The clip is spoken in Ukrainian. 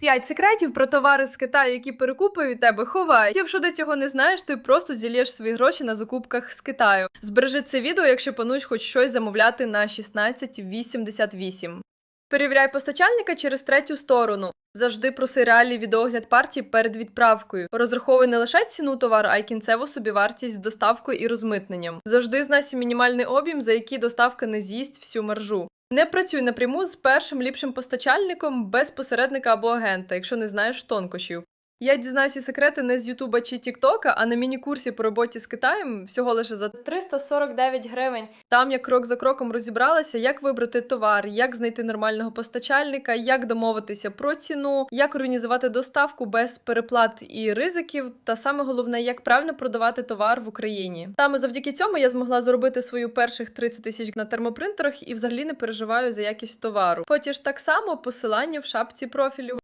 П'ять секретів про товари з Китаю, які перекупують тебе, ховай. Якщо ти цього не знаєш, ти просто зілєш свої гроші на закупках з Китаю. Збережи це відео, якщо плануєш хоч щось замовляти на 1688. Перевіряй постачальника через третю сторону. Завжди проси реальний відеогляд партії перед відправкою. Розраховуй не лише ціну товару, а й кінцеву собівартість з доставкою і розмитненням. Завжди знай свій мінімальний об'єм, за який доставка не з'їсть всю маржу. Не працюй напряму з першим ліпшим постачальником без посередника або агента, якщо не знаєш тонкощів. Я дізнаюся секрети не з Ютуба чи Тіктока, а на міні-курсі по роботі з Китаєм всього лише за 349 гривень. Там я крок за кроком розібралася, як вибрати товар, як знайти нормального постачальника, як домовитися про ціну, як організувати доставку без переплат і ризиків, та саме головне, як правильно продавати товар в Україні. Саме завдяки цьому я змогла заробити свою перших 30 тисяч на термопринтерах і взагалі не переживаю за якість товару. Потім ж так само посилання в шапці профілю.